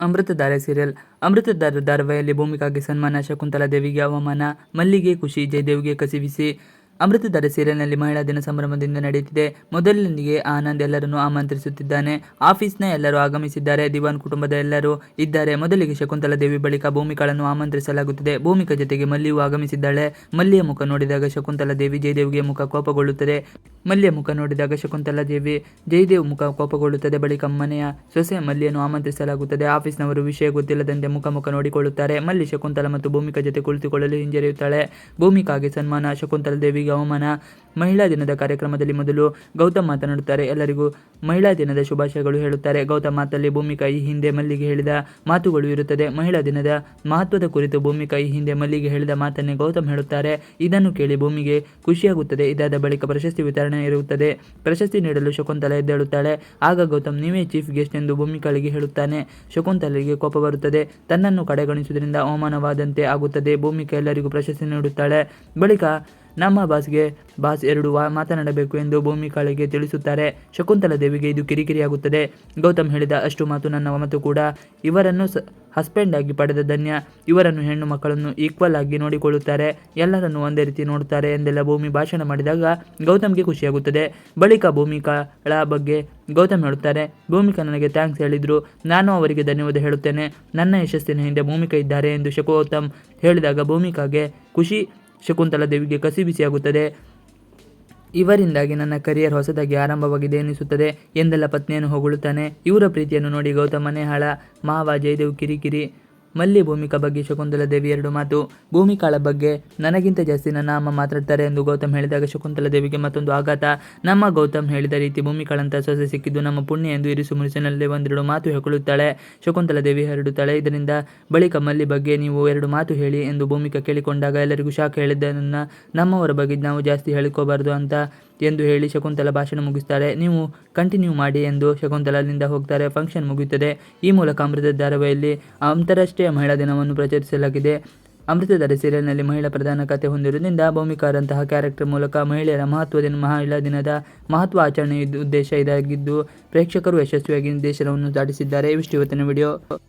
Amruthadhaare serial Amruthadhara ಧಾರಾವಾಹಿಯಲ್ಲಿ ಭೂಮಿಕಾಗೆ ಸನ್ಮಾನ, ಶಕುಂತಲಾ ದೇವಿಗೆ ಅವಮಾನ, ಮಲ್ಲಿಗೆ ಖುಷಿ, ಜಯದೇವಿಗೆ ಕಸಿವಿಸಿ. ಅಮೃತಧಾರೆ ಸೀರಿಯಲ್ನಲ್ಲಿ ಮಹಿಳಾ ದಿನ ಸಂಭ್ರಮದಿಂದ ನಡೆಯುತ್ತಿದೆ. ಮೊದಲಿನಿಗೆ ಆನಂದ್ ಎಲ್ಲರನ್ನು ಆಮಂತ್ರಿಸುತ್ತಿದ್ದಾನೆ. ಆಫೀಸ್ನ ಎಲ್ಲರೂ ಆಗಮಿಸಿದ್ದಾರೆ. ದಿವಾನ್ ಕುಟುಂಬದ ಎಲ್ಲರೂ ಇದ್ದಾರೆ. ಮೊದಲಿಗೆ ಶಕುಂತಲಾ ದೇವಿ ಬಳಿಕ ಭೂಮಿಕಾಳನ್ನು ಆಮಂತ್ರಿಸಲಾಗುತ್ತದೆ. ಭೂಮಿಕಾ ಜೊತೆಗೆ ಮಲ್ಲಿಯೂ ಆಗಮಿಸಿದ್ದಾಳೆ. ಮಲ್ಲಿಯ ಮುಖ ನೋಡಿದಾಗ ಶಕುಂತಲಾ ದೇವಿ ಜಯದೇವಿಗೆ ಮುಖ ಕೋಪಗೊಳ್ಳುತ್ತದೆ. ಮಲ್ಲಿಯ ಮುಖ ನೋಡಿದಾಗ ಶಕುಂತಲಾ ದೇವಿ, ಜಯದೇವ್ ಮುಖ ಕೋಪಗೊಳ್ಳುತ್ತದೆ. ಬಳಿಕ ಮನೆಯ ಸೊಸೆ ಮಲ್ಯನ್ನು ಆಮಂತ್ರಿಸಲಾಗುತ್ತದೆ. ಆಫೀಸ್ನವರು ವಿಷಯ ಗೊತ್ತಿಲ್ಲದಂತೆ ಮುಖ ಮುಖ ನೋಡಿಕೊಳ್ಳುತ್ತಾರೆ. ಮಲ್ಲಿ ಶಕುಂತಲಾ ಮತ್ತು ಭೂಮಿಕಾ ಜೊತೆ ಕುಳಿತುಕೊಳ್ಳಲು ಹಿಂಜರಿಯುತ್ತಾಳೆ. ಭೂಮಿಕಾಗೆ ಸನ್ಮಾನ, ಶಕುಂತಲಾ ದೇವಿಗೆ ಅವಮಾನ ಮಹಿಳಾ ದಿನದ ಕಾರ್ಯಕ್ರಮದಲ್ಲಿ ಮೊದಲು ಗೌತಮ್ ಮಾತನಾಡುತ್ತಾರೆ. ಎಲ್ಲರಿಗೂ ಮಹಿಳಾ ದಿನದ ಶುಭಾಶಯಗಳು ಹೇಳುತ್ತಾರೆ. ಗೌತಮ್ ಮಾತಲ್ಲಿ ಭೂಮಿಕಾ ಈ ಹಿಂದೆ ಮಲ್ಲಿಗೆ ಹೇಳಿದ ಮಾತುಗಳು ಇರುತ್ತದೆ. ಮಹಿಳಾ ದಿನದ ಮಹತ್ವದ ಕುರಿತು ಭೂಮಿಕಾ ಈ ಹಿಂದೆ ಮಲ್ಲಿಗೆ ಹೇಳಿದ ಮಾತನ್ನೇ ಗೌತಮ್ ಹೇಳುತ್ತಾರೆ. ಇದನ್ನು ಕೇಳಿ ಭೂಮಿಗೆ ಖುಷಿಯಾಗುತ್ತದೆ. ಇದಾದ ಬಳಿಕ ಪ್ರಶಸ್ತಿ ವಿತರಣೆ ಇರುತ್ತದೆ. ಪ್ರಶಸ್ತಿ ನೀಡಲು ಶಕುಂತಲಾ ಎದ್ದೇಳುತ್ತಾಳೆ. ಆಗ ಗೌತಮ್, ನೀವೇ ಚೀಫ್ ಗೆಸ್ಟ್ ಎಂದು ಭೂಮಿಕಾಳಿಗೆ ಹೇಳುತ್ತಾನೆ. ಶಕುಂತಲೆಗೆ ಕೋಪ ಬರುತ್ತದೆ. ತನ್ನನ್ನು ಕಡೆಗಣಿಸುವುದರಿಂದ ಅವಮಾನವಾದಂತೆ ಆಗುತ್ತದೆ. ಭೂಮಿಕಾ ಎಲ್ಲರಿಗೂ ಪ್ರಶಸ್ತಿ ನೀಡುತ್ತಾಳೆ. ಬಳಿಕ ನಮ್ಮ ಬಾಸ್ಗೆ ಬಾಸ್ ಎರಡು ವಾ ಮಾತನಾಡಬೇಕು ಎಂದು ಭೂಮಿಕಾಳಿಗೆ ತಿಳಿಸುತ್ತಾರೆ. ಶಕುಂತಲಾ ದೇವಿಗೆ ಇದು ಕಿರಿಕಿರಿಯಾಗುತ್ತದೆ. ಗೌತಮ್ ಹೇಳಿದ ಅಷ್ಟು ಮಾತು ನನ್ನ ಮಾತು ಕೂಡ. ಇವರನ್ನು ಸ ಹಸ್ಬೆಂಡ್ ಆಗಿ ಪಡೆದ ಧನ್ಯ. ಇವರನ್ನು ಹೆಣ್ಣು ಮಕ್ಕಳನ್ನು ಈಕ್ವಲ್ ಆಗಿ ನೋಡಿಕೊಳ್ಳುತ್ತಾರೆ. ಎಲ್ಲರನ್ನು ಒಂದೇ ರೀತಿ ನೋಡುತ್ತಾರೆ ಎಂದೆಲ್ಲ ಭೂಮಿ ಭಾಷಣ ಮಾಡಿದಾಗ ಗೌತಮ್ಗೆ ಖುಷಿಯಾಗುತ್ತದೆ. ಬಳಿಕ ಭೂಮಿಕಾಳ ಬಗ್ಗೆ ಗೌತಮ್ ಹೇಳುತ್ತಾರೆ. ಭೂಮಿಕಾ ನನಗೆ ಥ್ಯಾಂಕ್ಸ್ ಹೇಳಿದ್ರು. ನಾನು ಅವರಿಗೆ ಧನ್ಯವಾದ ಹೇಳುತ್ತೇನೆ. ನನ್ನ ಯಶಸ್ಸಿನ ಹಿಂದೆ ಭೂಮಿಕಾ ಇದ್ದಾರೆ ಎಂದು ಶಕುಗೌತಮ್ ಹೇಳಿದಾಗ ಭೂಮಿಕಾಗೆ ಖುಷಿ ಶಕುಂತಲಾ ದೇವಿಗೆ ಕಸಿಬಿಸಿಯಾಗುತ್ತದೆ ಇವರಿಂದಾಗಿ ನನ್ನ ಕರಿಯರ್ ಹೊಸದಾಗಿ ಆರಂಭವಾಗಿದೆ ಎನಿಸುತ್ತದೆ ಎಂದೆಲ್ಲ ಪತ್ನಿಯನ್ನು ಹೊಗಳುತ್ತಾನೆ. ಇವರ ಪ್ರೀತಿಯನ್ನು ನೋಡಿ ಗೌತಮನೇ ಮನೆ ಹಾಳ. ಮಾವ, ಜಯದೇವ್ ಕಿರಿಕಿರಿ. ಮಲ್ಲಿ ಭೂಮಿಕಾ ಬಗ್ಗೆ ಶಕುಂತಲಾ ದೇವಿ ಎರಡು ಮಾತು. ಭೂಮಿಕಾಳ ಬಗ್ಗೆ ನನಗಿಂತ ಜಾಸ್ತಿ ನನ್ನ ಅಮ್ಮ ಮಾತಾಡ್ತಾರೆ ಎಂದು ಗೌತಮ್ ಹೇಳಿದಾಗ ಶಕುಂತಲಾ ದೇವಿಗೆ ಮತ್ತೊಂದು ಆಘಾತ. ನಮ್ಮ ಗೌತಮ್ ಹೇಳಿದ ರೀತಿ ಭೂಮಿಕಾಳಂತ ಸೊಸೆ ಸಿಕ್ಕಿದ್ದು ನಮ್ಮ ಪುಣ್ಯ ಎಂದು ಇರಿಸು ಮುನಿಸಿನಲ್ಲಿ ಒಂದೆರಡು ಮಾತು ಹೇಳಿಕೊಳ್ಳುತ್ತಾಳೆ ಶಕುಂತಲಾ ದೇವಿ ಹರಡುತ್ತಾಳೆ ಇದರಿಂದ ಬಳಿಕ ಮಲ್ಲಿ ಬಗ್ಗೆ ನೀವು ಎರಡು ಮಾತು ಹೇಳಿ ಎಂದು ಭೂಮಿಕಾ ಕೇಳಿಕೊಂಡಾಗ ಎಲ್ಲರಿಗೂ ಶಾಕ್ ಹೇಳಿದ್ದನ್ನು ನಮ್ಮವರ ಬಗ್ಗೆ ನಾವು ಜಾಸ್ತಿ ಹೇಳ್ಕೋಬಾರ್ದು ಅಂತ ಎಂದು ಹೇಳಿ ಶಕುಂತಲ ಭಾಷಣ ಮುಗಿಸ್ತಾರೆ. ನೀವು ಕಂಟಿನ್ಯೂ ಮಾಡಿ ಎಂದು ಶಕುಂತಲಾದಿಂದ ಹೋಗ್ತಾರೆ. ಫಂಕ್ಷನ್ ಮುಗಿಯುತ್ತದೆ. ಈ ಮೂಲಕ ಅಮೃತ ಧಾರಾವಾಹಿಯಲ್ಲಿ ಅಂತಾರಾಷ್ಟ್ರೀಯ ಮಹಿಳಾ ದಿನವನ್ನು ಪ್ರಚರಿಸಲಾಗಿದೆ. ಅಮೃತಧಾರೆ ಸೀರಿಯಲ್ನಲ್ಲಿ ಮಹಿಳಾ ಪ್ರಧಾನ ಕಥೆ ಹೊಂದಿರುವುದರಿಂದ ಭೂಮಿಕಾರಂತಹ ಕ್ಯಾರೆಕ್ಟರ್ ಮೂಲಕ ಮಹಿಳೆಯರ ಮಹತ್ವದ ಮಹಿಳಾ ದಿನದ ಮಹತ್ವ ಆಚರಣೆ ಉದ್ದೇಶ ಇದಾಗಿದ್ದು, ಪ್ರೇಕ್ಷಕರು ಯಶಸ್ವಿಯಾಗಿ ನಿರ್ದೇಶನವನ್ನು ದಾಟಿಸಿದ್ದಾರೆ. ಇವಿಷ್ಟು ಇವತ್ತಿನ ವಿಡಿಯೋ.